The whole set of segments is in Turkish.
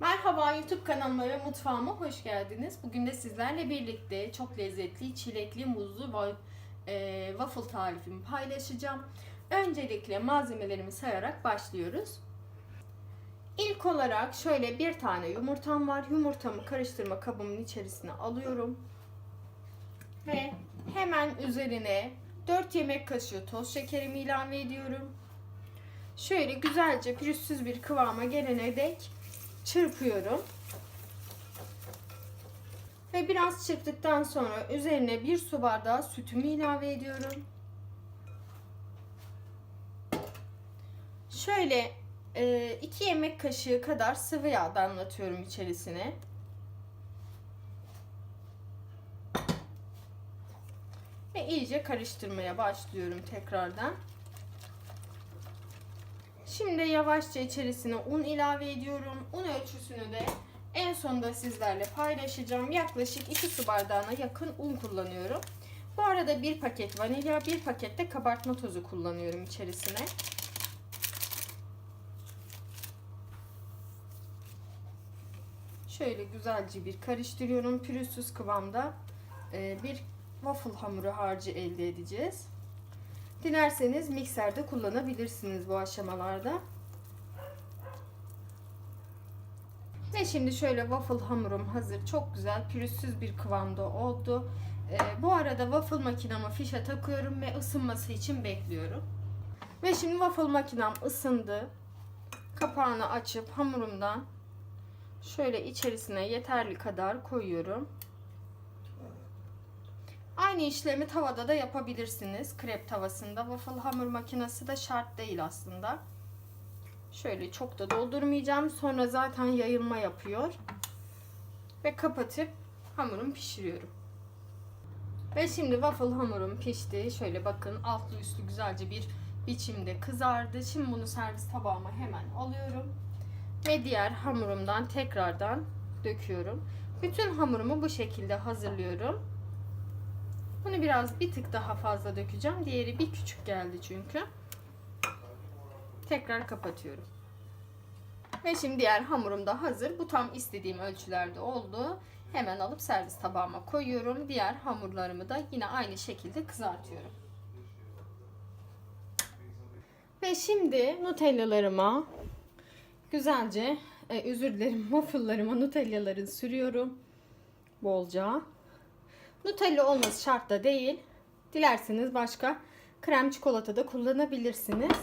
Merhaba YouTube kanalıma ve mutfağıma hoş geldiniz. Bugün de sizlerle birlikte çok lezzetli çilekli muzlu e, waffle tarifimi paylaşacağım. Öncelikle malzemelerimi sayarak başlıyoruz. İlk olarak şöyle bir tane yumurtam var. Yumurtamı karıştırma kabımın içerisine alıyorum. Ve hemen üzerine 4 yemek kaşığı toz şekerimi ilave ediyorum. Şöyle güzelce pürüzsüz bir kıvama gelene dek çırpıyorum. Ve biraz çırptıktan sonra üzerine bir su bardağı sütümü ilave ediyorum. Şöyle 2 yemek kaşığı kadar sıvı yağ damlatıyorum içerisine. Ve iyice karıştırmaya başlıyorum tekrardan. Şimdi yavaşça içerisine un ilave ediyorum. Un ölçüsünü de en sonunda sizlerle paylaşacağım. Yaklaşık 2 su bardağına yakın un kullanıyorum. Bu arada bir paket vanilya, bir paket de kabartma tozu kullanıyorum içerisine. Şöyle güzelce bir karıştırıyorum. Pürüzsüz kıvamda e, bir waffle hamuru harcı elde edeceğiz. Dilerseniz mikserde kullanabilirsiniz bu aşamalarda. Ve şimdi şöyle waffle hamurum hazır. Çok güzel pürüzsüz bir kıvamda oldu. Ee, bu arada waffle makinama fişe takıyorum ve ısınması için bekliyorum. Ve şimdi waffle makinem ısındı. Kapağını açıp hamurumdan şöyle içerisine yeterli kadar koyuyorum. Aynı işlemi tavada da yapabilirsiniz. Krep tavasında. Waffle hamur makinesi de şart değil aslında. Şöyle çok da doldurmayacağım. Sonra zaten yayılma yapıyor. Ve kapatıp hamurumu pişiriyorum. Ve şimdi waffle hamurum pişti. Şöyle bakın altlı üstlü güzelce bir biçimde kızardı. Şimdi bunu servis tabağıma hemen alıyorum. Ve diğer hamurumdan tekrardan döküyorum. Bütün hamurumu bu şekilde hazırlıyorum. Bunu biraz bir tık daha fazla dökeceğim. Diğeri bir küçük geldi çünkü. Tekrar kapatıyorum. Ve şimdi diğer hamurum da hazır. Bu tam istediğim ölçülerde oldu. Hemen alıp servis tabağıma koyuyorum. Diğer hamurlarımı da yine aynı şekilde kızartıyorum. Ve şimdi nutellalarıma güzelce, e, özür dilerim waffle'larıma nutellaları sürüyorum. Bolca. Nutella olması şart da değil. Dilerseniz başka krem çikolata da kullanabilirsiniz.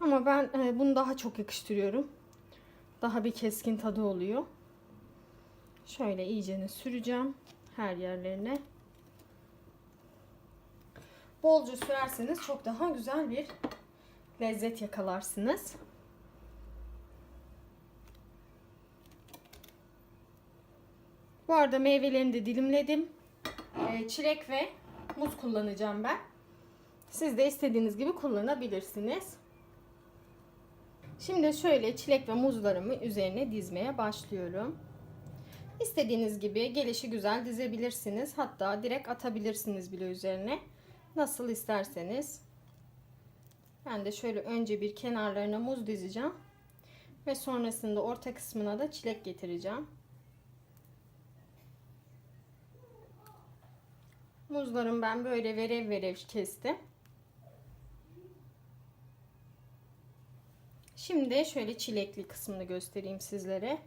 Ama ben e, bunu daha çok yakıştırıyorum. Daha bir keskin tadı oluyor. Şöyle iyicene süreceğim her yerlerine. Bolca sürerseniz çok daha güzel bir lezzet yakalarsınız. Bu arada meyvelerini de dilimledim. Ee, çilek ve muz kullanacağım ben. Siz de istediğiniz gibi kullanabilirsiniz. Şimdi şöyle çilek ve muzlarımı üzerine dizmeye başlıyorum. İstediğiniz gibi gelişi güzel dizebilirsiniz. Hatta direkt atabilirsiniz bile üzerine. Nasıl isterseniz. Ben de şöyle önce bir kenarlarına muz dizeceğim. Ve sonrasında orta kısmına da çilek getireceğim. Muzlarım ben böyle verev verev kestim. Şimdi şöyle çilekli kısmını göstereyim sizlere.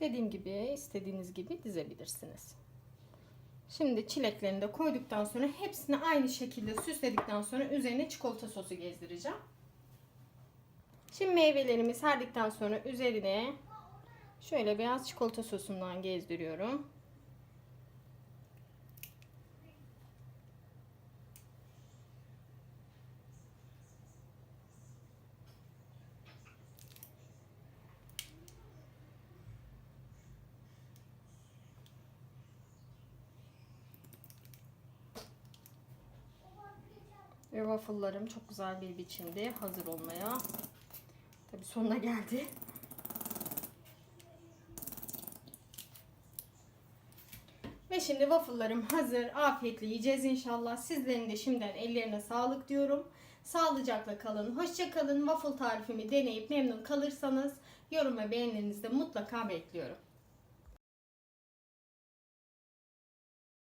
Dediğim gibi istediğiniz gibi dizebilirsiniz. Şimdi çileklerini de koyduktan sonra hepsini aynı şekilde süsledikten sonra üzerine çikolata sosu gezdireceğim. Şimdi meyvelerimi serdikten sonra üzerine şöyle beyaz çikolata sosundan gezdiriyorum. Ve waffle'larım çok güzel bir biçimde hazır olmaya Tabii sonuna geldi. Ve şimdi waffle'larım hazır. Afiyetle yiyeceğiz inşallah. Sizlerin de şimdiden ellerine sağlık diyorum. Sağlıcakla kalın. Hoşça kalın. Waffle tarifimi deneyip memnun kalırsanız yorum ve beğenilerinizi de mutlaka bekliyorum.